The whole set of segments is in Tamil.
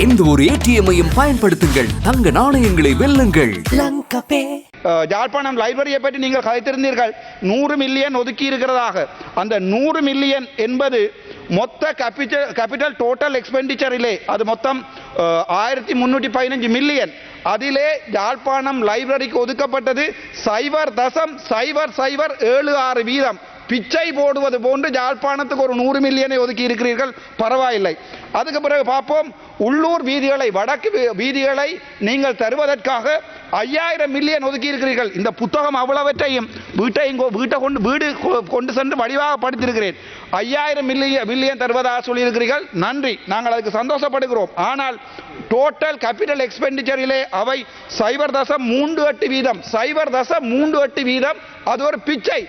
எந்த ஒரு ஏடிஎம்மையும் பயன்படுத்துங்கள். தங்க நாணயங்களை வெல்லுங்கள். அஹ், யாழ்ப்பாணம் லைப்ரரியை பற்றி நீங்கள் கதைத்திருந்தீர்கள். நூறு மில்லியன் ஒதுக்கி இருக்கிறதாக. அந்த நூறு மில்லியன் என்பது மொத்த கேபிட்டல் கேபிட்டல் டோட்டல் எக்ஸ்பெண்டிச்சரிலே அது மொத்தம் ஆயிரத்தி முன்னூற்றி பதினஞ்சு மில்லியன். அதிலே யாழ்ப்பாணம் லைப்ரரிக்கு ஒதுக்கப்பட்டது சைபர் தசம் சைபர் சைபர் ஏழு ஆறு வீதம். பிச்சை போடுவது போன்று யாழ்ப்பாணத்துக்கு ஒரு நூறு மில்லியனை ஒதுக்கி இருக்கிறீர்கள். பரவாயில்லை. அதுக்கு பிறகு பார்ப்போம். உள்ளூர் வீதிகளை வடக்கு வீ- வீதிகளை நீங்கள் தருவதற்காக ஐயாயிரம் மில்லியன் ஒதுக்கி இருக்கிறீர்கள். இந்த புத்தகம் அவ்வளவற்றையும் வீட்டையும் வீட்டை கொண்டு வீடு கொ- கொண்டு சென்று வடிவாக படித்திருக்கிறேன். ஐயாயிரம் மில்லியன் மில்லியன் தருவதாக சொல்லியிருக்கிறீர்கள். நன்றி. நாங்கள் அதுக்கு சந்தோஷப்படுகிறோம். ஆனால் டோட்டல் கேபிட்டல் எக்ஸ்பெண்டிச்சரிலே அவை சைபர் தசம் மூன்று எட்டு வீதம். சைபர் தசம் மூன்று எட்டு வீதம். அது ஒரு பிச்சை.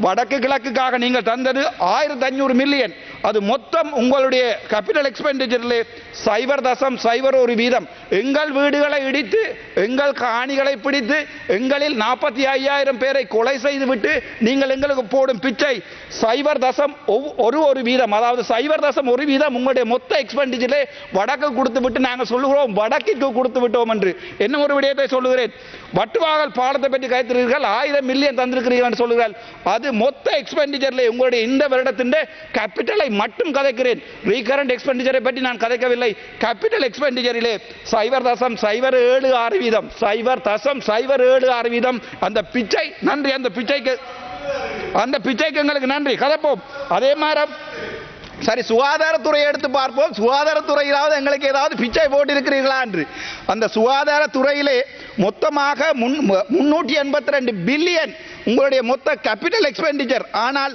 வடக்கு கிழக்குக்காக நீங்கள் தந்தது ஆயிரத்தி ஐநூறு மில்லியன் அது மொத்தம் உங்களுடைய கேபிட்டல் எக்ஸ்பெண்டிச்சரிலே சைபர் தசம் சைபர் ஒரு வீதம். எங்கள் வீடுகளை இடித்து எங்கள் காணிகளை பிடித்து எங்களில் நாற்பத்தி ஐயாயிரம் பேரை கொலை செய்து விட்டு நீங்கள் எங்களுக்கு போடும் பிச்சை. சைபர் தசம் ஒரு ஒரு வீதம். அதாவது சைபர் தசம் ஒரு வீதம் உங்களுடைய மொத்த எக்ஸ்பெண்டிச்சரிலே வடக்கு கொடுத்து விட்டு நாங்கள் சொல்லுகிறோம் வடக்கிற்கு கொடுத்து விட்டோம் என்று. என்ன ஒரு விடயத்தை சொல்லுகிறேன்? வட்டுவாகல் பாலத்தை பற்றி கைத்திருக்கிறீர்கள் ஆயிரம் மில்லியன் தந்திருக்கிறீர்கள் என்று சொல்லுகிறார் அது மொத்த எக்ஸ்பெண்டிச்சர்ல உங்களுடைய இந்த வருடத்தின் கேபிட்டலை மட்டும் கதைக்கிறேன். ரீகரண்ட் எக்ஸ்பெண்டிச்சரை பற்றி நான் கதைக்கவில்லை. கேபிட்டல் எக்ஸ்பெண்டிச்சரிலே சைவர் தசம் சைவர் ஏழு ஆறு வீதம். சைவர் தசம் சைவர் ஏழு ஆறு வீதம். அந்த பிச்சை நன்றி. அந்த பிச்சைக்கு அந்த பிச்சைக்கு எங்களுக்கு நன்றி. கதைப்போம். அதே மாதிரி சரி சுகாதாரத்துறை எடுத்து பார்ப்போம். சுகாதாரத்துறையிலாவது எங்களுக்கு ஏதாவது பிச்சை போட்டிருக்கிறீர்களா என்று. அந்த சுகாதாரத்துறையிலே மொத்தமாக முன் முன்னூற்றி எண்பத்தி ரெண்டு பில்லியன் உங்களுடைய மொத்த கேபிட்டல் எக்ஸ்பெண்டிச்சர் ஆனால்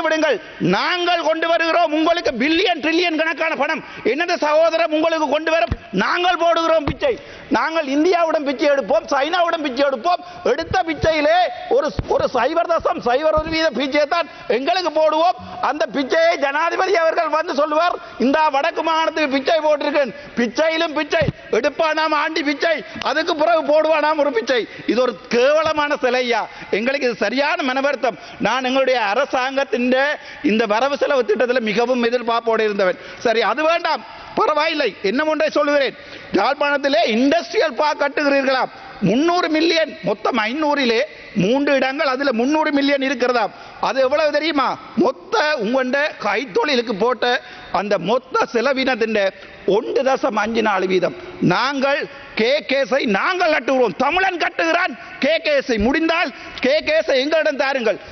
விடுங்கள். நாங்கள் கொண்டு வருகிறோம் உங்களுக்கு பில்லியன் ட்ரில்லியன் கணக்கான பணம். என்னது சகோதரர் உங்களுக்கு கொண்டு வர நாங்கள் போடுகிறோம் பிச்சை. நாங்கள் இந்தியாவுடன் பிச்சை எடுப்போம் சைனாவுடன் பிச்சை எடுப்போம். எடுத்த பிச்சையிலே ஒரு ஒரு சைபர் தசம் சைபர் வீத பிச்சையை தான் எங்களுக்கு போடுவோம். அந்த பிச்சையை ஜனாதிபதி அவர்கள் வந்து சொல்லுவார் இந்த வடக்கு மாகாணத்துக்கு பிச்சை போட்டிருக்கேன். பிச்சையிலும் பிச்சை. எடுப்பானாம் ஆண்டி பிச்சை. அதுக்கு பிறகு போடுவானாம் ஒரு பிச்சை. இது ஒரு கேவலமான சிலையா எங்களுக்கு இது சரியான மனவருத்தம். நான் எங்களுடைய அரசாங்கத்தின் இந்த வரவு செலவு திட்டத்தில் மிகவும் எதிர்பார்ப்போடு இருந்தவன். சரி அது வேண்டாம். பரவாயில்லை. என்ன ஒன்றை சொல்லுகிறேன்? யாழ்ப்பாணத்திலே இண்டஸ்ட்ரியல் பார்க் கட்டுகிறீர்களா முந்நூறு மில்லியன் மொத்தம் ஐநூறிலே மூன்று இடங்கள் அதில் முந்நூறு மில்லியன் இருக்கிறதா அது எவ்வளவு தெரியுமா? மொத்த உங்கண்ட கைத்தொழிலுக்கு போட்ட அந்த மொத்த செலவினத்தின் ஒன்று தசம் அஞ்சு நாலு வீதம். நாங்கள் கே கேஸை நாங்கள் கட்டுகிறோம் தமிழன் கட்டுகிறான். கே கேஸை முடிந்தால் கே கேஸை எங்களிடம் தாருங்கள்.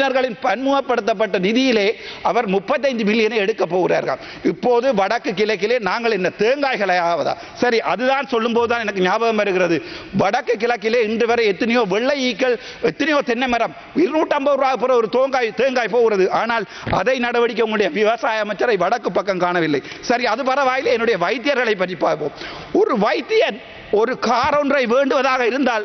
உறுப்பினர்களின் பன்முகப்படுத்தப்பட்ட நிதியிலே அவர் 35 மில்லியனை எடுக்க போகிறார்கள். இப்போது வடக்கு கிழக்கிலே நாங்கள் இந்த தேங்காய்களை ஆவதா சரி அதுதான் சொல்லும் தான் எனக்கு ஞாபகம் வருகிறது. வடக்கு கிழக்கிலே இன்று வரை எத்தனையோ வெள்ளை ஈக்கள் எத்தனையோ தென்னை மரம் இருநூற்றம்பது ரூபா பிற ஒரு தேங்காய் தேங்காய் போகிறது. ஆனால் அதை நடவடிக்கை உங்களுடைய விவசாய அமைச்சரை வடக்கு பக்கம் காணவில்லை. சரி அது பரவாயில்லை என்னுடைய வைத்தியர்களை பற்றி பார்ப்போம். ஒரு வைத்தியன் ஒரு கார் ஒன்றை வேண்டுவதாக இருந்தால்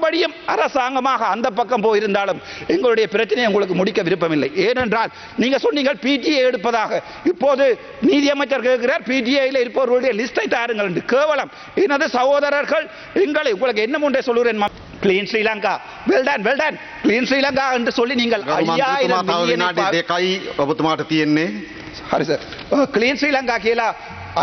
மறுபடியும் அரசாங்கமாக அந்த பக்கம் போயிருந்தாலும் எங்களுடைய பிரச்சனையை உங்களுக்கு முடிக்க விருப்பமில்லை. ஏனென்றால் நீங்கள் சொன்னீங்கள் பிடிஏ எடுப்பதாக. இப்போது நீதியமைச்சர் கேட்கிறார் பிடிஐயில் இருப்பவர்களுடைய லிஸ்டை தாருங்கள் என்று. கேவலம். எனது சகோதரர்கள் எங்களை உங்களுக்கு என்ன முன்னே சொல்லுகிறேன் clean Sri Lanka well done well done clean Sri Lanka என்று சொல்லி நீங்கள் ஐயாயிரம் million Hari sir clean Sri Lanka கீழே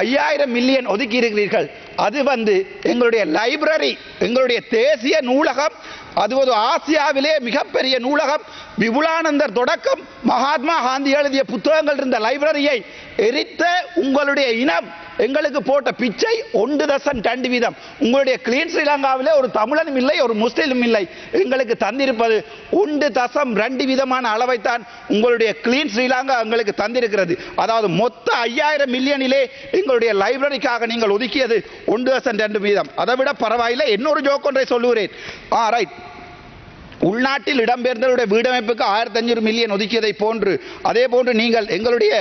ஐயாயிரம் மில்லியன் ஒதுக்கி இருக்கிறீர்கள். அது வந்து எங்களுடைய லைப்ரரி எங்களுடைய தேசிய நூலகம் அது ஒரு ஆசியாவிலே மிகப்பெரிய நூலகம். விபுலானந்தர் தொடக்கம் மகாத்மா காந்தி எழுதிய புத்தகங்கள் இருந்த லைப்ரரியை எரித்த உங்களுடைய இனம் எங்களுக்கு போட்ட பிச்சை ஒன்று தசன் டண்டு வீதம். உங்களுடைய கிளீன் ஸ்ரீலங்காவிலே ஒரு தமிழனும் இல்லை ஒரு முஸ்லீமும் இல்லை. எங்களுக்கு தந்திருப்பது ஒன்று தசம் ரெண்டு விதமான அளவைத்தான் உங்களுடைய கிளீன் ஸ்ரீலங்கா எங்களுக்கு தந்திருக்கிறது. அதாவது மொத்த ஐயாயிரம் மில்லியனிலே எங்களுடைய லைப்ரரிக்காக நீங்கள் ஒதுக்கியது ஒன்று தசம் ரெண்டு வீதம். அதை விட பரவாயில்லை இன்னொரு ஜோக் ஒன்றை சொல்லுகிறேன். ஆ ரைட் உள்நாட்டில் இடம்பெயர்ந்தவருடைய வீடமைப்புக்கு ஆயிரத்தி அஞ்சூறு மில்லியன் ஒதுக்கியதை போன்று அதே போன்று நீங்கள் எங்களுடைய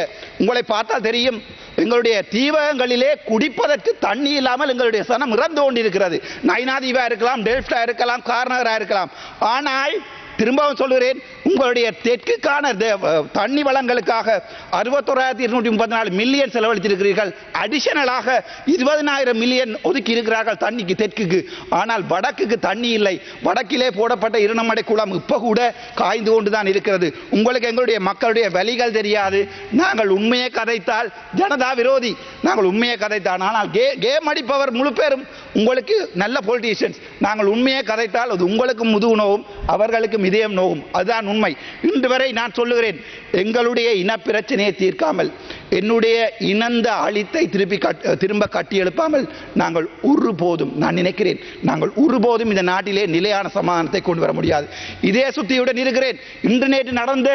உங்களை பார்த்தால் தெரியும் எங்களுடைய தீவகங்களிலே குடிப்பதற்கு தண்ணி இல்லாமல் எங்களுடைய சனம் இறந்து கொண்டிருக்கிறது. நைனாதீவா இருக்கலாம் டெல்ஃப்டா இருக்கலாம் கார்னகரா இருக்கலாம். ஆனால் திரும்பவும் சொல்கிறேன் உங்களுடைய தெற்குக்கான தண்ணி வளங்களுக்காக அறுபத்தோராயிரத்தி இருநூற்றி முப்பத்தி நாலு மில்லியன் செலவழித்திருக்கிறீர்கள். அடிஷனலாக இருபதனாயிரம் மில்லியன் ஒதுக்கி இருக்கிறார்கள் தண்ணிக்கு தெற்குக்கு. ஆனால் வடக்குக்கு தண்ணி இல்லை. வடக்கிலே போடப்பட்ட இருநமடை குளம் இப்போ கூட காய்ந்து கொண்டு தான் இருக்கிறது. உங்களுக்கு எங்களுடைய மக்களுடைய வழிகள் தெரியாது. நாங்கள் உண்மையை கதைத்தால் ஜனதா விரோதி. நாங்கள் உண்மையை கதைத்தான் ஆனால் கே கேம் அடிப்பவர் முழு பேரும் உங்களுக்கு நல்ல பொலிட்டீஷியன்ஸ் நாங்கள் உண்மையை கதைத்தால் அது உங்களுக்கும் முதுகு நோவும் அவர்களுக்கும் இதயம் நோவும். அதுதான் உண்மை. இன்று வரை நான் சொல்லுகிறேன் எங்களுடைய இனப்பிரச்சனையை தீர்க்காமல் என்னுடைய இனந்த அழித்தை திருப்பி கட் திரும்ப கட்டி எழுப்பாமல் நாங்கள் ஒருபோதும் நான் நினைக்கிறேன் நாங்கள் ஒருபோதும் இந்த நாட்டிலே நிலையான சமாதானத்தை கொண்டு வர முடியாது. இதே சுத்தியுடன் இருக்கிறேன். இன்டர்நெட் நடந்த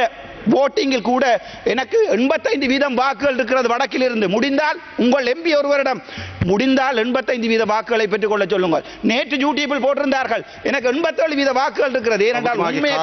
ஓட்டிங்கில் கூட எனக்கு எண்பத்தைந்து வீதம் வாக்குகள் இருக்கிறது வடக்கில் இருந்து முடிந்தால் உங்கள் எம்பி ஒருவரிடம் முடிந்தால் எண்பத்தைந்து வீத வாக்குகளை பெற்றுக்கொள்ள சொல்லுங்கள். நேற்று யூடியூபில் போட்டிருந்தார்கள். எனக்கு எண்பத்தேழு வீத வாக்குகள் இருக்கிறது. ஏனென்றால் உண்மையை